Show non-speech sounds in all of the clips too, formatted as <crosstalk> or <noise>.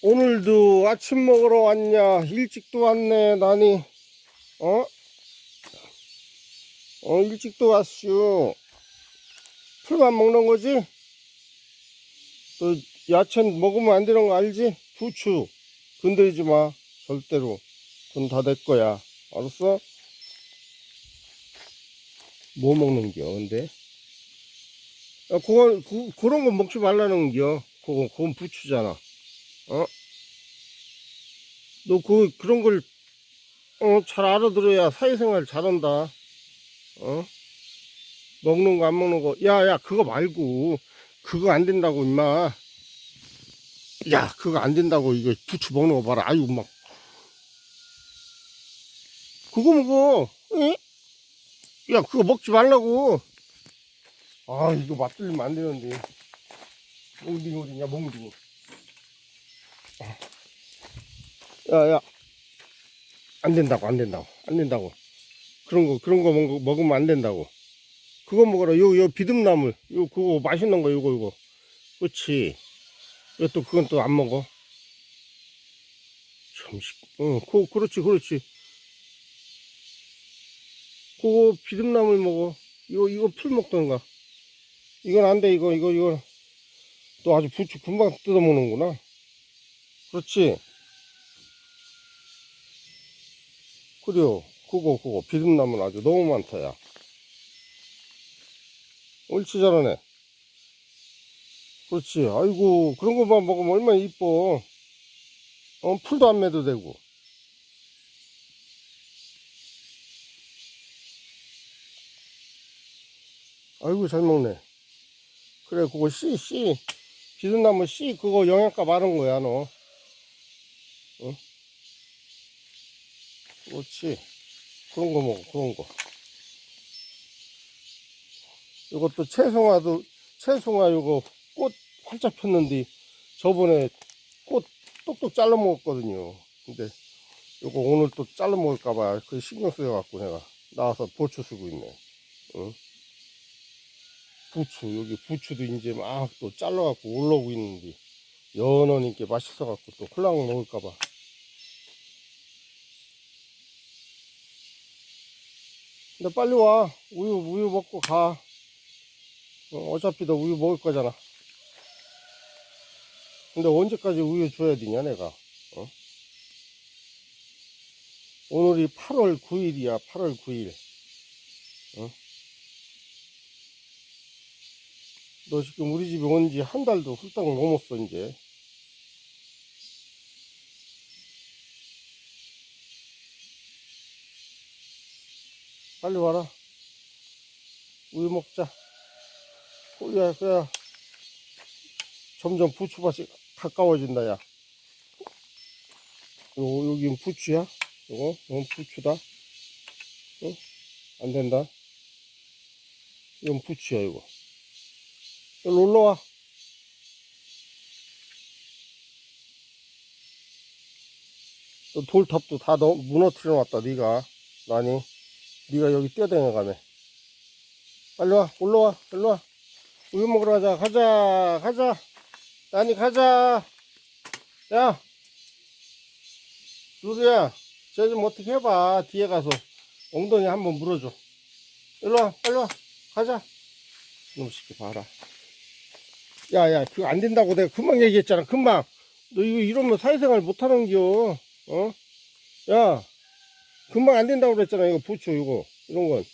오늘도 아침 먹으러 왔냐? 일찍도 왔네, 나니. 어? 어, 일찍도 왔슈. 풀만 먹는 거지? 또, 야채 먹으면 안 되는 거 알지? 부추. 건드리지 마. 절대로. 돈 다 내 거야. 알았어? 뭐 먹는겨, 근데? 야, 그거, 그, 그런 거 먹지 말라는 겨. 그거, 그건 부추잖아. 어? 너 그, 그런 걸, 어, 잘 알아들어야 사회생활 잘한다. 어? 먹는 거, 안 먹는 거. 야, 야, 그거 말고. 그거 안 된다고, 임마. 야, 그거 안 된다고, 이거 부추 먹는 거 봐라. 아유, 막. 그거 먹어. 응? 야, 그거 먹지 말라고. 아, 이거 맛들리면 안 되는데. 몽둥이 어디냐, 몽둥이. 야, 야. 안 된다고, 안 된다고, 안 된다고. 그런 거, 그런 거 먹, 먹으면 안 된다고. 그거 먹어라. 요, 요 비듬나물. 요, 그거 맛있는 거, 요거, 요거. 그렇지. 이것도, 그건 또 안 먹어. 점심, 응, 그, 그렇지, 그렇지. 그거 비듬나물 먹어. 이거, 이거 풀 먹던가. 이건 안 돼, 이거, 이거, 이거. 또 아주 부추 금방 뜯어먹는구나. 그렇지. 그래요. 그거, 그거. 비듬나물 아주 너무 많다, 야. 옳지, 잘하네. 그렇지. 아이고, 그런 것만 먹으면 얼마나 이뻐. 어, 풀도 안 매도 되고. 아이고, 잘 먹네. 그래, 그거 씨, 씨. 비듬나물 씨, 그거 영양가 많은 거야, 너. 그렇지. 그런 거 먹어, 그런 거. 이것도 채송화도, 채송화 이거 꽃 활짝 폈는데, 저번에 꽃 똑똑 잘라 먹었거든요. 근데, 이거 오늘 또 잘라 먹을까봐 그 신경 쓰여갖고 내가 나와서 보초 쓰고 있네. 응? 부추, 여기 부추도 이제 막 또 잘라갖고 올라오고 있는데, 이렇게 맛있어갖고 또 홀랑 먹을까봐. 근데 빨리 와. 우유, 우유 먹고 가. 어, 어차피 너 우유 먹을 거잖아. 근데 언제까지 우유 줘야 되냐, 내가. 어? 오늘이 8월 9일이야, 8월 9일. 어? 너 지금 우리 집에 온 지 한 달도 훌쩍 넘었어, 이제. 빨리 와라. 우유 먹자. 어, 야, 야. 점점 부추밭이 가까워진다, 야. 요, 여긴 부추야? 요거? 이건 부추다. 어? 안 된다. 이건 부추야, 이거. 일로 올라와. 또 돌탑도 다 넣, 무너뜨려 놨다, 니가. 나니. 니가 여기 뛰어다녀가네. 빨리 와, 올라와, 일로 와. 우유 먹으러 가자, 가자, 가자. 나니, 가자. 야. 루루야, 쟤 좀 어떻게 해봐. 뒤에 가서 엉덩이 한번 물어줘. 일로 와, 빨리 와. 가자. 이놈 새끼 봐라. 야, 야, 그거 안 된다고 내가 금방 얘기했잖아, 금방. 너 이거 이러면 사회생활 못하는겨. 어? 야, 금방 안 된다고 그랬잖아, 이거 부추, 이거. 이런 건.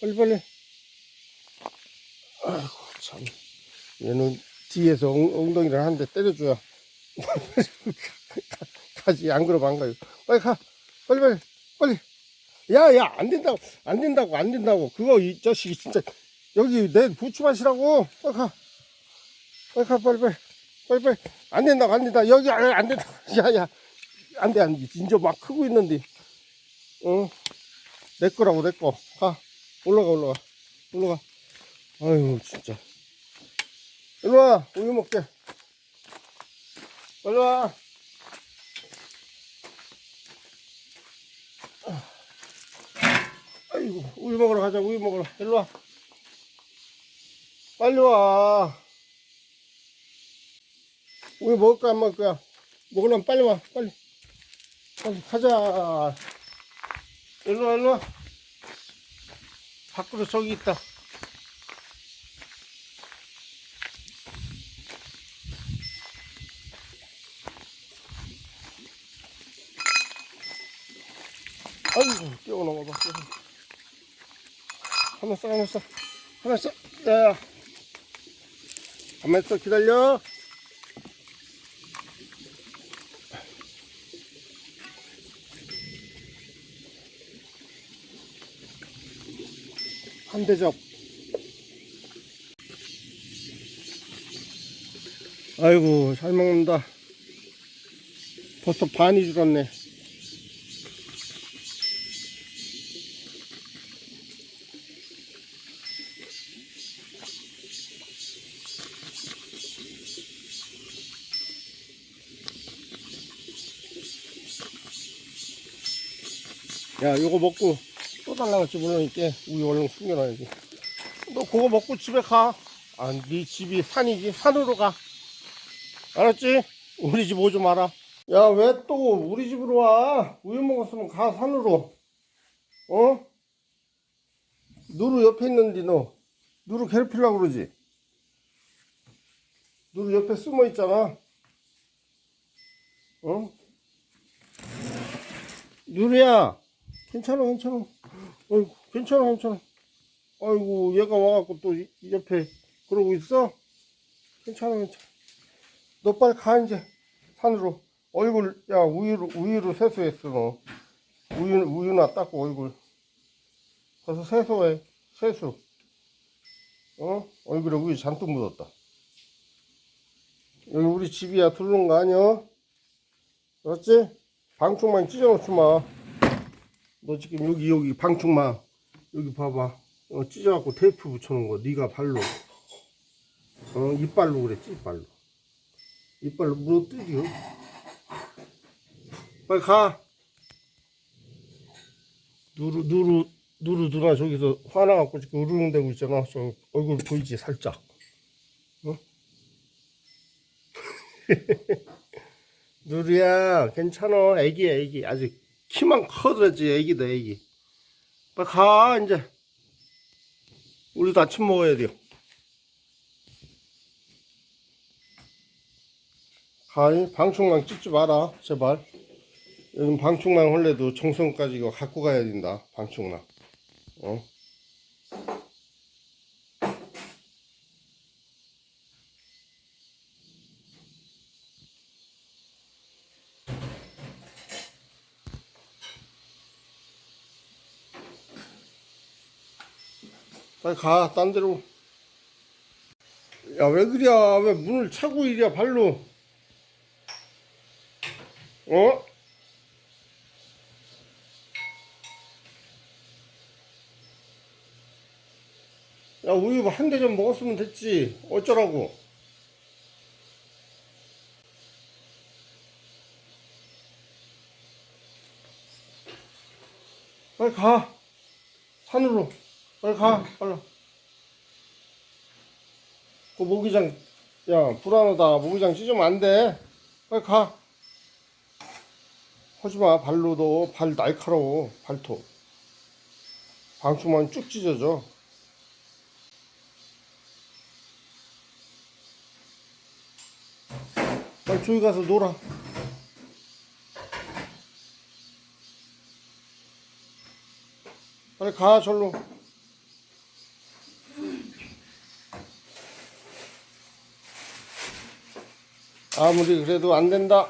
빨리빨리. 아이고, 참. 얘는 뒤에서 엉, 한대 때려줘야. <laughs> 가지, 안 그러면 안 가요. 빨리 가. 빨리빨리. 빨리. 야, 야, 안 된다고. 안 된다고, 안 된다고. 그거, 이 자식이 진짜. 여기 내. 빨리 가. 빨리 가, 빨리, 빨리. 빨리, 빨리. 안 된다고, 안 된다. 여기 안, 안 된다. <laughs> 야, 야. 안 돼, 안 돼. 이제 막 크고 있는데. 어? 내 거라고, 내 거. 가. 올라가, 올라가. 올라가. 아유, 진짜. 일로 와. 우유 먹게. 빨리 와. 아이고, 우유 먹으러 가자, 우유 먹으러. 일로 와. 빨리 와. 우유 먹을 거야 안 먹을 거야 먹으려면 빨리 와 빨리 가자. 일로 와 일로 와. 밖으로 저기 있다. 아이고 뛰어 넘어봐 뛰어 하나 써 하나 써. 하나 써. 야. 가만히 있어 기다려 한 대접. 아이고 잘 먹는다. 벌써 반이 줄었네. 야 이거 먹고 또 달라고 지. 모르니까 우유 얼른 숨겨놔야지. 너 그거 먹고 집에 가 아 네 집이 산이지. 산으로 가. 알았지? 우리 집 오지 마라. 야 왜 또 우리 집으로 와? 우유 먹었으면 가 산으로. 어? 누루 옆에 있는데 너. 누루 괴롭히려고 그러지. 누루 옆에 숨어 있잖아. 어? 누루야. 괜찮아 괜찮아 어이구 괜찮아 괜찮아. 아이고 얘가 와갖고 또 이- 옆에 그러고 있어? 괜찮아 괜찮아. 너 빨리 가 이제. 산으로. 얼굴 야 우유로 우유로 세수했어 너. 우유 우유나 닦고 얼굴. 가서 세수해 세수. 어? 얼굴에 우유 잔뜩 묻었다. 여기 우리 집이야 들어오는 거 아니야? 알았지? 방충망 찢어놓지 마. 너 지금 여기 여기 방충망 여기 봐봐. 어, 찢어갖고 테이프 붙여놓은 거 네가 발로. 어 이빨로 그랬지 이빨로. 이빨로 물어뜯겨 빨리 가. 누르 누르 누르 누나 저기서 화나갖고 지금 으르렁대고 있잖아. 저 얼굴 보이지 살짝. 어? <laughs> 누리야 괜찮아. 애기야 애기. 아직 키만 커들었지 애기다 애기. 빨리 가 이제. 우리도 아침 먹어야 돼요. 가 방충망 찢지 마라 제발. 요즘 방충망 할래도 정성까지 이거 갖고 가야 된다 방충망. 어? 빨리 가, 딴 데로. 야, 왜 그래? 왜 문을 차고 이래, 발로? 어? 야, 우유 한 대 좀 먹었으면 됐지. 어쩌라고. 빨리 가. 산으로. 빨리 가, 빨리. 그 모기장, 야, 불안하다. 모기장 찢으면 안 돼. 빨리 가. 하지 마. 발로도 발 날카로워. 발톱. 방충망 쭉 찢어져. 빨리 저기 가서 놀아. 빨리 가, 절로. 아무리 그래도 안 된다.